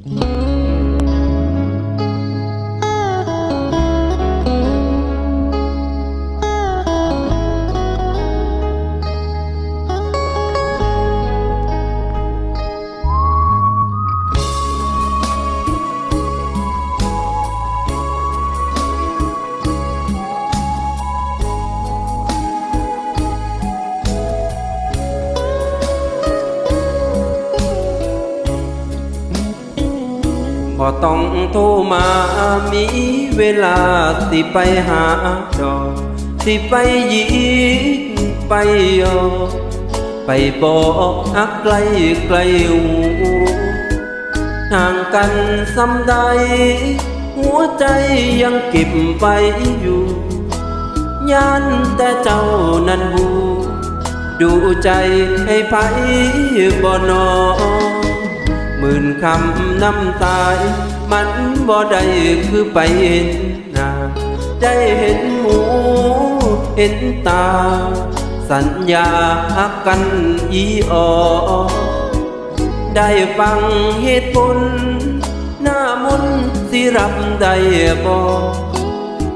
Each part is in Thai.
Mm-hmm. บ่ต้องโทรมามีเวลาสิไปหาดอก สิไปยิกไปยอไปบอกฮักไกลไกลหูห่างกันซ้ำใด หัวใจยังเก็บไปอยู่ยันแต่เจ้านั้นบู ดูใจให้ไผบ่นอ หมื่นคำน้ำตายมันบ่ได้คือไปเห็นหน้าได้เห็นหมูเห็นตา สัญญาฮักกันอีออได้ฟังเหตุผลหน้ามุนสิรับได้บ่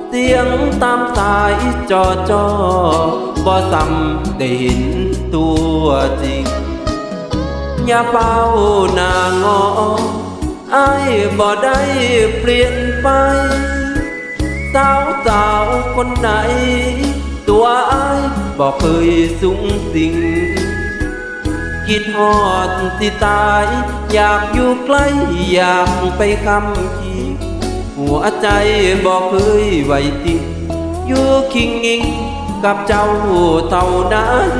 เสียงตามสายจอจอบ่ซ้ำได้เห็นตัวจริง อย่าเฝ้านางอไอายบ่ได้เปลี่ยนไปสาวสาวคนไหน ตัวไอายบอกเคยสูงสิงคิดฮอดที่ตาย อยากอยู่ใกล้อยากไปคำคีหัวใจบอกเคยไหวติอยู่คิงอิงกับเจ้าเท่านั้น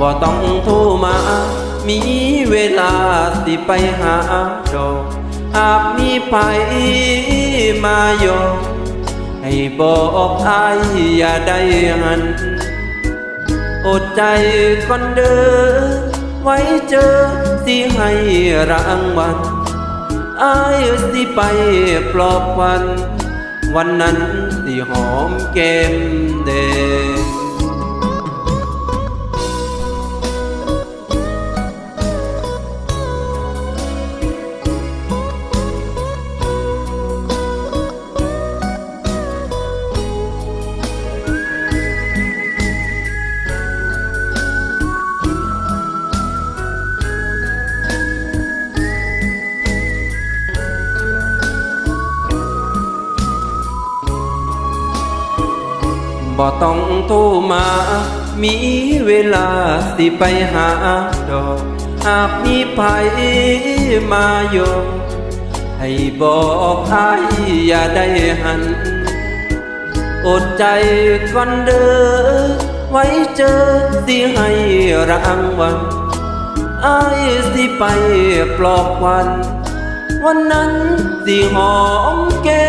บ่ต้องโทรมา มีเวลาสิไปหาดอกหากมีไปมาโยกให้บอกอายอย่าได้หัน อดใจก่อนเด้อไว้เจอสิให้รางวัลอายสิไปปลอบวัน วันนั้นสิหอมแก้มแดง บ่ต้องโทรมา มีเวลาสิไปหาดอกหากมีภัยมาโยให้บอกอายอย่าได้หัน อดใจก่อนเด้อไว้เจอสิให้รางวัลอายสิไปปลอบวัน วันนั้นสิหอมแก้